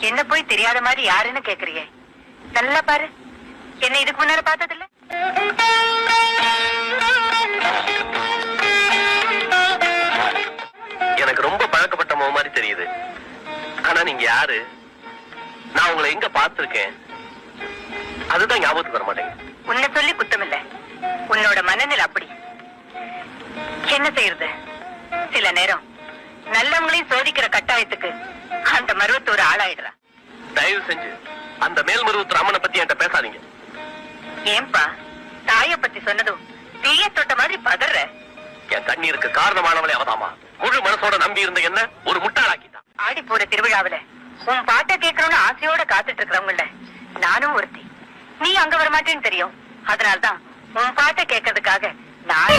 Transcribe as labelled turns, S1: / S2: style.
S1: என்ன போய் தெரியாத மாதிரி யாருன்னு கேக்குறியே? நல்லா பாரு. என்ன இதுக்கு முன்னால பார்த்தது இல்ல
S2: எனக்கு ரொம்ப பழக்கப்பட்ட முகம் மாதிரி தெரியுது. ஆனா நீங்க யாரு? நான் உங்களை எங்க பார்த்திருக்கேன்? அதுதான் ஞாபகத்துக்கு வர மாட்டேங்குது.
S1: உன்னை சொல்லி குத்தம் இல்ல. உன்னோட மனநிலை அப்படி. என்ன செய்யறது சில நேரம் நல்லவங்களையும் சோதிக்கிற கட்டாயத்துக்கு அந்த மருவத்தூர் ஆளாயிடுறா.
S2: தயவு செஞ்சு அந்த மேல்மருவத்து ராமனை பத்தி என்கிட்ட பேசாதீங்க.
S1: ஏன்பா தாய பத்தி சொன்னதும் தீய தொட்ட மாதிரி பதற.
S2: என் கண்ணீருக்கு காரணமானவளே அவதாமா. முழு மனசோட நம்பி இருந்த என்ன ஒரு முட்டாளாக்கிட்டான்.
S1: ஆடி போற திருவிழாவுல உன் பாட்டை கேட்கணும்னு ஆசையோட காத்துட்டு இருக்கிறவங்கள நானும் ஒருத்தி. நீ அங்க வர மாட்டேன்னு தெரியும். அதனால்தான் உன் பாட்டை கேட்கறதுக்காக நானே